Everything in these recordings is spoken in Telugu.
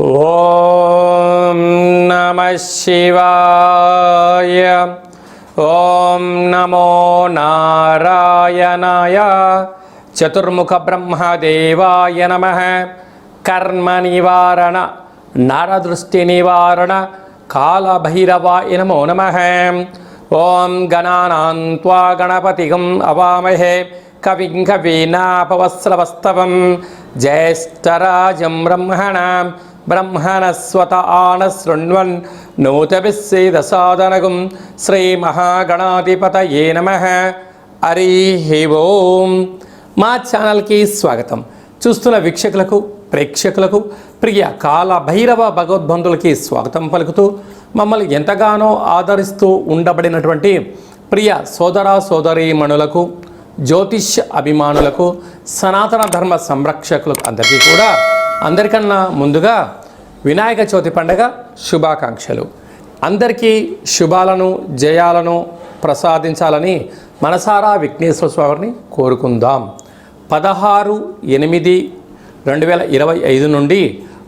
ఓం నమ శివాయ. ఓం నమో నారాయణాయ. చతుర్ముఖ బ్రహ్మదేవాయ నమ. కర్మ నివారణ నరదృష్టి నివారణ కాళభైరవాయ నమో నమ. ఓం గణానాన్వా గణపతిగం అవామహే కవిం కవీనాపవస్రవస్తవం జ్యేష్ఠరాజం బ్రహ్మణాం బ్రహ్మణస్వత ఆనశృణ్వన్ నూతభిస్సేదసాదనగుం శ్రీమహాగణాధిపతయే నమ హరి ఓం మా ఛానల్కి స్వాగతం. చూస్తున్న వీక్షకులకు ప్రేక్షకులకు ప్రియ కాల భైరవ భగవద్బంధులకి స్వాగతం పలుకుతూ మమ్మల్ని ఎంతగానో ఆదరిస్తూ ఉండబడినటువంటి ప్రియ సోదర సోదరీమణులకు జ్యోతిష్య అభిమానులకు సనాతన ధర్మ సంరక్షకులకు అందరికీ కూడా అందరికన్నా ముందుగా వినాయక చవితి పండగ శుభాకాంక్షలు. అందరికీ శుభాలను జయాలను ప్రసాదించాలని మనసారా విఘ్నేశ్వర స్వామిని కోరుకుందాం. పదహారు ఎనిమిది రెండు వేల ఇరవై ఐదు నుండి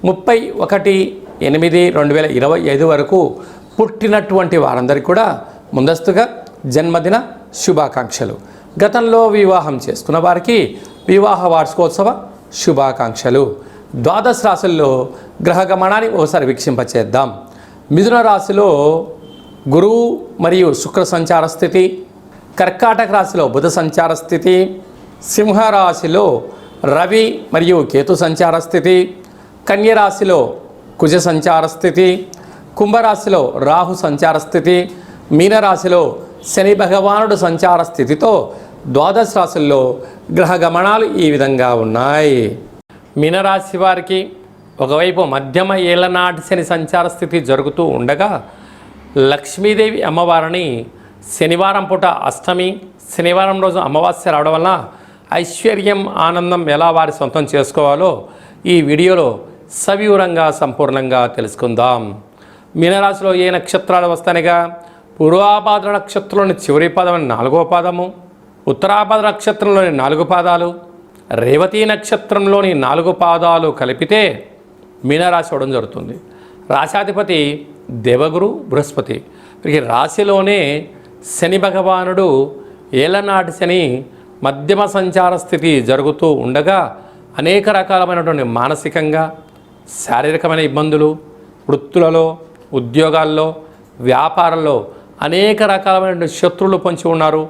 ముప్పై ఒకటి ఎనిమిది రెండు వేల ఇరవై ఐదు వరకు పుట్టినటువంటి వారందరికీ కూడా ముందస్తుగా జన్మదిన శుభాకాంక్షలు. గతంలో వివాహం చేసుకున్న వారికి వివాహ వార్షికోత్సవ శుభాకాంక్షలు. ద్వాదశ రాశుల్లో గ్రహ గమనాన్ని ఒకసారి వీక్షింపచేద్దాం. మిథున రాశిలో గురువు మరియు శుక్ర సంచార స్థితి కర్కాటక రాశిలో బుధ సంచార స్థితి సింహరాశిలో రవి మరియు కేతు సంచార స్థితి కన్యరాశిలో కుజ సంచార స్థితి కుంభరాశిలో రాహు సంచార స్థితి మీనరాశిలో శని భగవానుడు సంచార స్థితితో ద్వాదశ రాశుల్లో గ్రహ గమనాలు ఈ విధంగా ఉన్నాయి. మీనరాశి వారికి ఒకవైపు మధ్యమ ఏళ్ళనాటి శని సంచార స్థితి జరుగుతూ ఉండగా లక్ష్మీదేవి అమ్మవారిని శనివారం పూట అష్టమి శనివారం రోజు అమావాస్య రావడం వలన ఐశ్వర్యం ఆనందం ఎలా వారి సొంతం చేసుకోవాలో ఈ వీడియోలో సవివరంగా సంపూర్ణంగా తెలుసుకుందాం. మీనరాశిలో ఏ నక్షత్రాలు వస్తాయిగా? పూర్వాభాద్ర నక్షత్రంలోని చివరి పాదం నాలుగో పాదము ఉత్తరాపాద నక్షత్రంలోని నాలుగు పాదాలు రేవతి నక్షత్రంలోని నాలుగు పాదాలు కలిపితే మీనరాశి అవడం జరుగుతుంది. రాశాధిపతి దేవగురు బృహస్పతి. వీరికి రాశిలోనే శని భగవానుడు ఏలనాటి శని మధ్యమ సంచార స్థితి జరుగుతూ ఉండగా అనేక రకాలమైనటువంటి మానసికంగా శారీరకమైన ఇబ్బందులు వృత్తులలో ఉద్యోగాల్లో వ్యాపారంలో అనేక రకాలమైన శత్రువులు పొంచి ఉన్నారు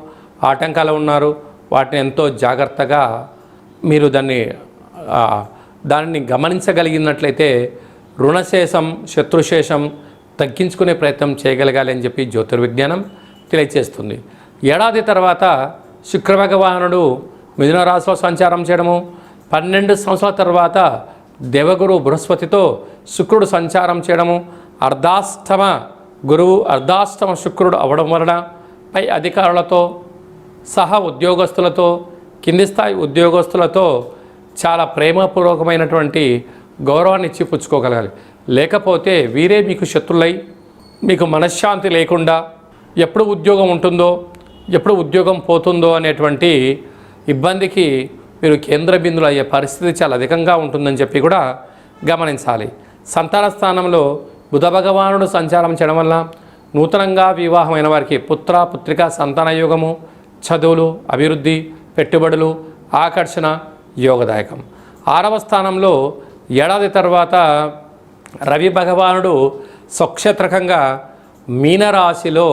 ఆటంకాలు ఉన్నారు. వాటిని ఎంతో జాగ్రత్తగా మీరు దాన్ని దానిని గమనించగలిగినట్లయితే రుణశేషం శత్రుశేషం తగ్గించుకునే ప్రయత్నం చేయగలగాలి అని చెప్పి జ్యోతిర్విజ్ఞానం తెలియజేస్తుంది ఏడాది తర్వాత శుక్రభగవానుడు మిథున రాశిలో సంచారం చేయడము. పన్నెండు సంవత్సరాల తర్వాత దేవగురు బృహస్పతితో శుక్రుడు సంచారం చేయడము. అర్ధాష్టమ గురువు అర్ధాష్టమ శుక్రుడు అవడం వలన పై అధికారులతో సహా ఉద్యోగస్తులతో కింది స్థాయి ఉద్యోగస్తులతో చాలా ప్రేమపూర్వకమైనటువంటి గౌరవాన్ని ఇచ్చి పుచ్చుకోగలగాలి లేకపోతే వీరే మీకు శత్రులై మీకు మనశ్శాంతి లేకుండా ఎప్పుడు ఉద్యోగం ఉంటుందో ఎప్పుడు ఉద్యోగం పోతుందో అనేటువంటి ఇబ్బందికి మీరు కేంద్ర బిందులు అయ్యే పరిస్థితి చాలా అధికంగా ఉంటుందని చెప్పి కూడా గమనించాలి. సంతాన స్థానంలో బుధ భగవానుడు సంచారం చేయడం వల్ల నూతనంగా వివాహమైన వారికి పుత్ర పుత్రిక సంతాన యోగము చదువులు అభివృద్ధి పెట్టుబడులు ఆకర్షణ యోగదాయకం. ఆరవ స్థానంలో ఏడాది తర్వాత రవి భగవానుడు స్వక్షేత్రకంగా మీనరాశిలో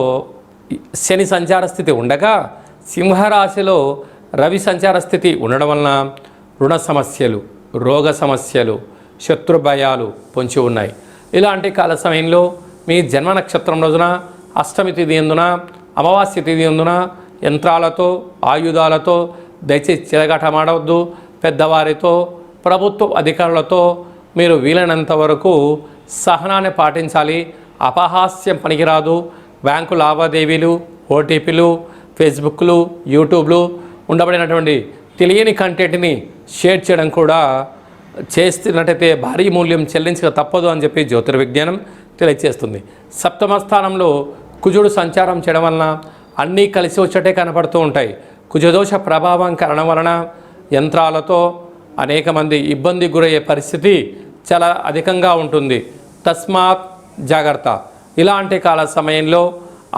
శని సంచార స్థితి ఉండగా సింహరాశిలో రవి సంచార స్థితి ఉండడం వలన రుణ సమస్యలు రోగ సమస్యలు శత్రు భయాలు పొంచి ఉన్నాయి. ఇలాంటి కాల సమయంలో మీ జన్మ నక్షత్రం రోజున అష్టమి తిథి ఎందున అమావాస్య తిథి ఎందున యంత్రాలతో ఆయుధాలతో దయచేసి చిరగటమాడవద్దు పెద్దవారితో ప్రభుత్వ అధికారులతో మీరు వీలైనంత వరకు సహనాన్ని పాటించాలి. అపహాస్యం పనికిరాదు. బ్యాంకు లావాదేవీలు ఓటీపీలు ఫేస్బుక్లు యూట్యూబ్లు ఉండబడినటువంటి తెలియని కంటెంట్ని షేర్ చేయడం కూడా చేస్తున్నట్టయితే భారీ మూల్యం చెల్లించక తప్పదు అని చెప్పి జ్యోతిర్విజ్ఞానం తెలియజేస్తుంది. సప్తమ స్థానంలో కుజుడు సంచారం చేయడం వలన అన్నీ కలిసి వచ్చేటే కనపడుతూ ఉంటాయి. కుజదోష ప్రభావం కారణం వలన యంత్రాలతో అనేక మంది ఇబ్బంది గురయ్యే పరిస్థితి చాలా అధికంగా ఉంటుంది. తస్మాత్ జాగ్రత్త. ఇలాంటి కాల సమయంలో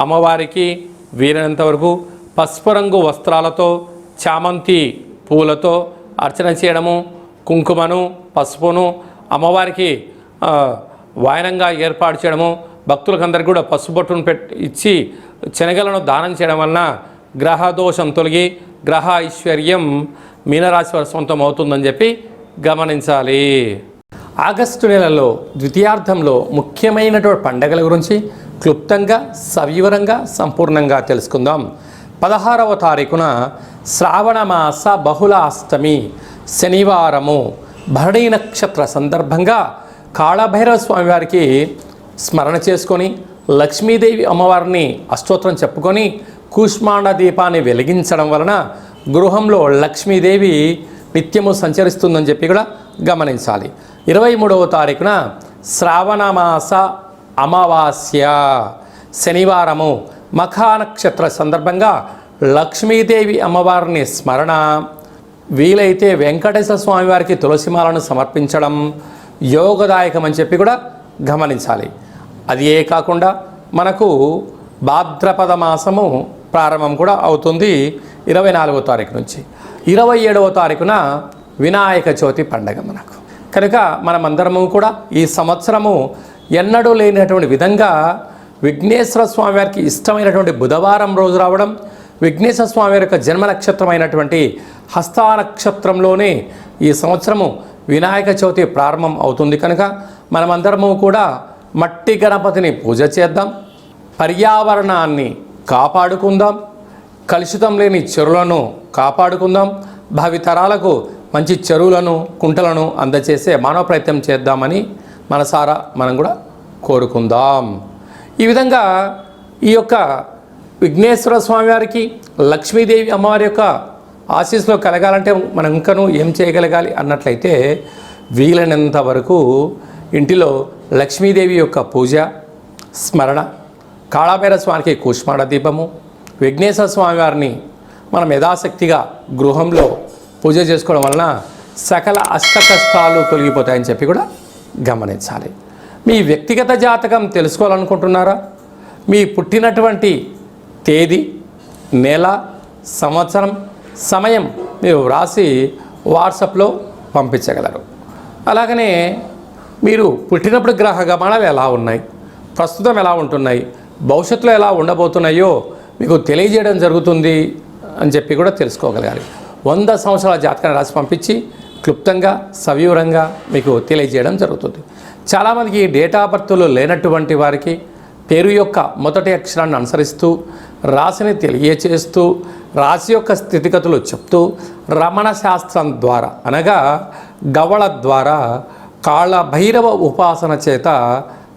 అమ్మవారికి వీలైనంత వరకు పసుపు రంగు వస్త్రాలతో చామంతి పూలతో అర్చన చేయడము కుంకుమను పసుపును అమ్మవారికి వాయనంగా ఏర్పాటు చేయడము భక్తులకందరికీ కూడా పసుబొట్టును పెట్టి ఇచ్చి శనగలను దానం చేయడం వలన గ్రహ దోషం తొలగి గ్రహ ఐశ్వర్యం మీనరాశి వారి సొంతం అవుతుందని చెప్పి గమనించాలి. ఆగస్టు నెలలో ద్వితీయార్థంలో ముఖ్యమైనటువంటి పండగల గురించి క్లుప్తంగా సవివరంగా సంపూర్ణంగా తెలుసుకుందాం. పదహారవ తారీఖున శ్రావణ మాస బహుళ అష్టమి శనివారము. భరణీ నక్షత్ర సందర్భంగా కాళభైరవ స్వామి వారికి స్మరణ చేసుకొని లక్ష్మీదేవి అమ్మవారిని అష్టోత్తరం చెప్పుకొని కూష్మాండ దీపాన్ని వెలిగించడం వలన గృహంలో లక్ష్మీదేవి నిత్యము సంచరిస్తుందని చెప్పి కూడా గమనించాలి. ఇరవై మూడవ తారీఖున శ్రావణమాస అమావాస్య శనివారము మఖానక్షత్ర సందర్భంగా లక్ష్మీదేవి అమ్మవారిని స్మరణ. వీలైతే వెంకటేశ్వర స్వామివారికి తులసిమాలను సమర్పించడం యోగదాయకం అని చెప్పి కూడా గమనించాలి. అది ఏ కాకుండా మనకు భాద్రపద మాసము ప్రారంభం కూడా అవుతుంది ఇరవై నాలుగో తారీఖు నుంచి. ఇరవై ఏడవ తారీఖున వినాయక చవితి పండగ మనకు. కనుక మనమందరము కూడా ఈ సంవత్సరము ఎన్నడూ లేనటువంటి విధంగా విఘ్నేశ్వర స్వామి వారికి ఇష్టమైనటువంటి బుధవారం రోజు రావడం విఘ్నేశ్వర స్వామి వారి యొక్క జన్మ నక్షత్రమైనటువంటి హస్తా నక్షత్రంలోనే ఈ సంవత్సరము వినాయక చవితి ప్రారంభం అవుతుంది. కనుక మనమందరము కూడా మట్టి గణపతిని పూజ చేద్దాం పర్యావరణాన్ని కాపాడుకుందాం కలుషితం లేని చెరువులను కాపాడుకుందాం భావితరాలకు మంచి చెరువులను కుంటలను అందచేసే మానవ ప్రయత్నం చేద్దామని మనసారా మనం కూడా కోరుకుందాం. ఈ విధంగా ఈ యొక్క విఘ్నేశ్వర స్వామి వారికి లక్ష్మీదేవి అమ్మవారి యొక్క ఆశీస్సులో కలగాలంటే మనం ఇంకనూ ఏం చేయగలగాలి అన్నట్లయితే వీలైనంత వరకు ఇంటిలో లక్ష్మీదేవి యొక్క పూజ స్మరణ కాళాభైర స్వామికి కూష్మాడ దీపము విఘ్నేశ్వర స్వామి వారిని మనం యథాశక్తిగా గృహంలో పూజ చేసుకోవడం వలన సకల అష్టకష్టాలు తొలగిపోతాయని చెప్పి కూడా గమనించాలి. మీ వ్యక్తిగత జాతకం తెలుసుకోవాలనుకుంటున్నారా? మీ పుట్టినటువంటి తేదీ నెల సంవత్సరం సమయం మీరు వ్రాసి వాట్సాప్లో పంపించగలరు. అలాగనే మీరు పుట్టినప్పుడు గ్రహ గమనాలు ఎలా ఉన్నాయి? ప్రస్తుతం ఎలా ఉంటున్నాయి? భవిష్యత్తులో ఎలా ఉండబోతున్నాయో మీకు తెలియజేయడం జరుగుతుంది అని చెప్పి కూడా తెలుసుకోగలగాలి. వంద సంవత్సరాల జాతకాన్ని రాసి పంపించి క్లుప్తంగా సవివరంగా మీకు తెలియజేయడం జరుగుతుంది. చాలామందికి డేట్ ఆఫ్ లేనటువంటి వారికి పేరు యొక్క మొదటి అక్షరాన్ని అనుసరిస్తూ రాశిని తెలియచేస్తూ రాశి యొక్క స్థితిగతులు చెప్తూ రమణ శాస్త్రం ద్వారా అనగా గవళ ద్వారా కాళ్ళ భైరవ ఉపాసన చేత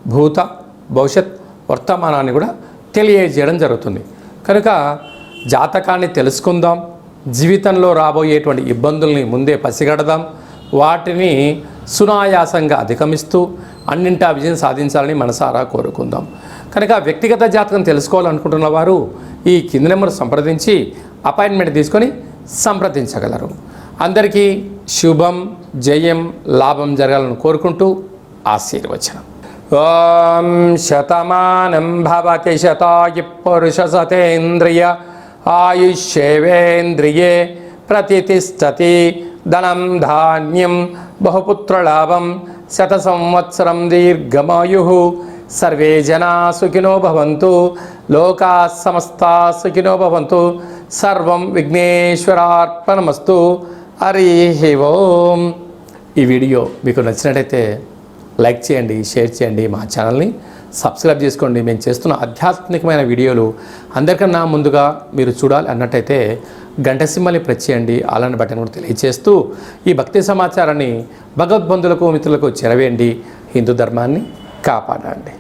భూత భవిష్యత్ వర్తమానాన్ని కూడా తెలియజేయడం జరుగుతుంది. కనుక జాతకాన్ని తెలుసుకుందాం. జీవితంలో రాబోయేటువంటి ఇబ్బందుల్ని ముందే పసిగడదాం. వాటిని సునాయాసంగా అధిగమిస్తూ అన్నింటా విజయం సాధించాలని మనసారా కోరుకుందాం. కనుక వ్యక్తిగత జాతకం తెలుసుకోవాలనుకుంటున్న వారు ఈ కింది నెంబర్ సంప్రదించి అపాయింట్మెంట్ తీసుకొని సంప్రదించగలరు. అందరికీ శుభం జయం లాభం జరగాలని కోరుకుంటూ ఆశీర్వచనం. ఓం శతమానం భవతి శతాయి పురుష సతేంద్రియ ఆయుష్యేవేంద్రియే ప్రతిష్టతి ధనం ధాన్యం బహుపుత్రలాభం శత సంవత్సరం దీర్ఘమాయు సర్వే జనా సుఖినో భవంతు లోకా సమస్త సుఖినో భవంతు సర్వం విఘ్నేశ్వరార్పణమస్తు హరి ఓం ఈ వీడియో మీకు నచ్చినట్టయితే లైక్ చేయండి షేర్ చేయండి మా ఛానల్ని. సబ్స్క్రైబ్ చేసుకోండి. మేము చేస్తున్న ఆధ్యాత్మికమైన వీడియోలు అందరికన్నా ముందుగా మీరు చూడాలి అన్నట్టయితే గంట సింహల్ని ప్రెస్ చేయండి. అలాని బటన్ కూడా తెలియజేస్తూ ఈ భక్తి సమాచారాన్ని భగవద్బంధులకు మిత్రులకు చెరవేయండి. హిందూ ధర్మాన్ని కాపాడండి.